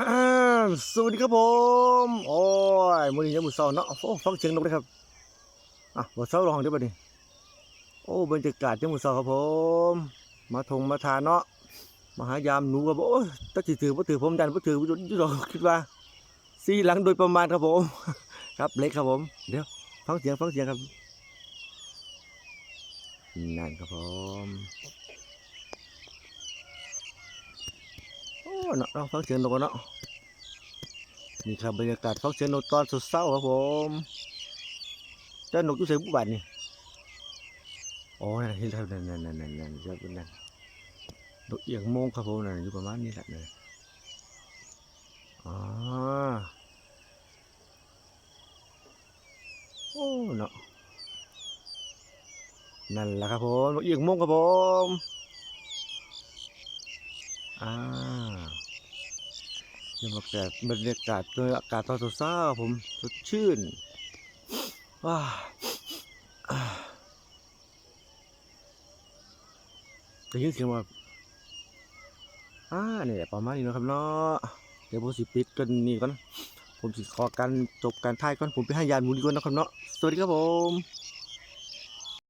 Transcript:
สวัสดีครับผม โอ้ยมือนี้ยังมือเช้าเนาะโอ้ฟังเสียงนกเลยครับ อะบ่เช้าร้องด้อบัดนี้โอ้บรรยากาศยังมือเช้าครับผม มาทงมาทานเนาะมาหายามหนูก็บ่โอ้ยถ้าสิถือบ่ถือผมดันบ่ถือบ่อยู่ดอคิดว่าสี่หลังโดยประมาณครับผม ครับเล็กครับผม เดี๋ยวฟังเสียงฟังเสียงครับนั่นครับผม โอ้ เนาะเนาะฟังเสียงนกเนาะนี่ครับบรรยากาศฟังเสียงนกตอนสดเศร้าครับผมเจ้านกอยู่ใส่บุบันนี่อ้ยนั่นเห็นแล้วนั่นนั่นนั่นนั่นนั่นเจ้าเป็นนั่นนกเอียงโมงครับผมนั่นอยู่ประมาณนี้แหละเนี่ยอ๋อโอ้เนาะนั่นแหละครับผมนกเอียงโมงครับผมอ่า บรรยากาศบรรยากาศโดยอากาศตอนเช้าผมสดชื่นว้าอ่าได้ยินเสียงว่าอ่าเนี่ยประมาณนี้นะครับเนาะเดี๋ยวผมสิปิดกันนี่ก่อนผมสิขอการจบการถ่ายก่อนผมไปให้ยานมูดีกว่านะครับเนาะสวัสดีครับผม